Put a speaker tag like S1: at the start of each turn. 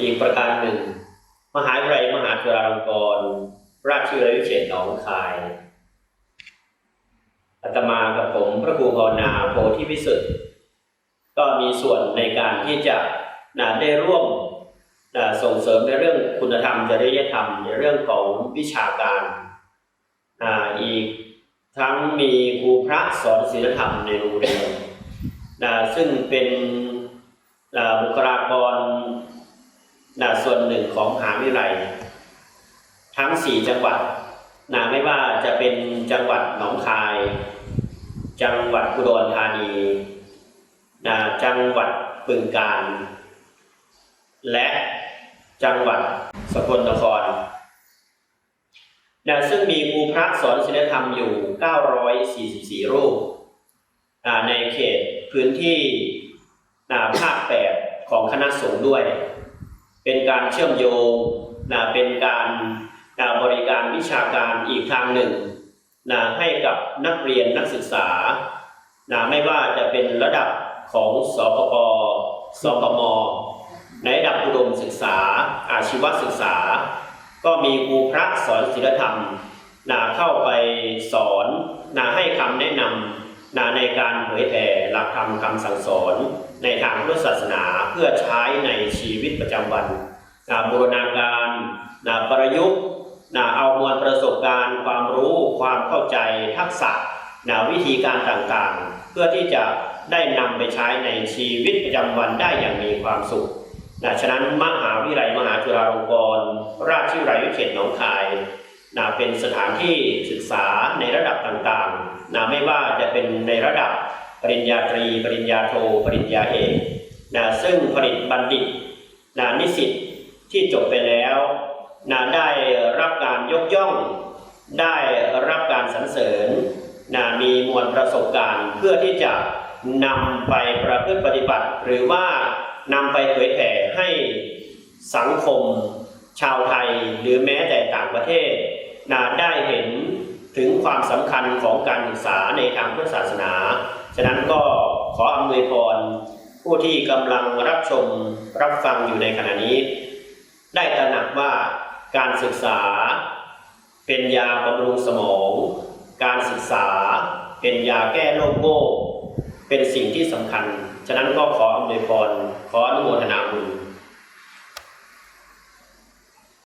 S1: อีกประการหนึ่ง มหาวิทยาลัยมหาจุฬาลงกรณราชวิทยาลัยเขตหนองคายอาตมากับผมพระครูภานาโพธิพิสุทธิ์ก็มีส่วนในการที่จะนะได้ร่วมนะส่งเสริมในเรื่องคุณธรรมจริยธรรมในเรื่องของวิชาการนะอีกทั้งมีครูพระสอนศีลธรรมในโรงเรียนนะซึ่งเป็นนะบุคลากร นะส่วนหนึ่งของมหาวิทยาลัย ทั้งสี่จังหวัดนะไม่ว่าจะเป็นจังหวัดหนองคาย จังหวัดอุดรธานีนะจังหวัดบึงกาฬและจังหวัดสกลนครนะซึ่งมีครูพระสอนศีลธรรมอยู่ 944 รูปในเขตพื้นที่อ่าภาค8ของคณะสงฆ์ด้วย เป็นการเชื่อมโยงนะเป็นการนะบริการวิชาการอีกทางหนึ่งนะให้กับนักเรียนนักศึกษานะไม่ว่าจะเป็นระดับของสปปสปมในระดับอุดมศึกษา อาชีวศึกษา ก็มีครูพระสอนศีลธรรมนะเข้าไปสอนนะให้คำแนะนำ นะในการเผยแผ่หลักธรรมคำสั่งสอน ในทางพุทธศาสนาเพื่อใช้ในชีวิตประจำวันนะบูรณาการนะประยุกต์นะเอามวลประสบการณ์ ความรู้ความเข้าใจทักษะนะวิธีการต่างๆ เพื่อที่จะได้นำไปใช้ในชีวิตประจำวันได้อย่างมีความสุขนะฉะนั้นมหาวิทยาลัยมหาจุฬาลงกรณราชวิทยาลัยเศษหนองคายนะเป็นสถานที่ศึกษาในระดับต่างๆ นะไม่ว่าจะเป็นในระดับปริญญาตรี ปริญญาโท ปริญญาเอกนะซึ่งผลิตบัณฑิตนะนิสิตที่จบไปแล้วนะได้รับการยกย่อง ได้รับการสรรเสริญนะมีมวลประสบการณ์เพื่อที่จะนำไปประพฤติปฏิบัติ หรือว่านำไปเผยแผ่ให้สังคมชาวไทยหรือแม้แต่ต่างประเทศนะได้เห็น ถึงความสำคัญของการศึกษาในทางพุทธศาสนา ฉะนั้นก็ขออำนวยพรผู้ที่กำลังรับชมรับฟังอยู่ในขณะนี้ ได้ตระหนักว่าการศึกษาเป็นยาบำรุงสมอง การศึกษาเป็นยาแก้โรคโง่เป็นสิ่งที่สำคัญ ฉะนั้นก็ขออำนวยพรขออนุโมทนาบุญ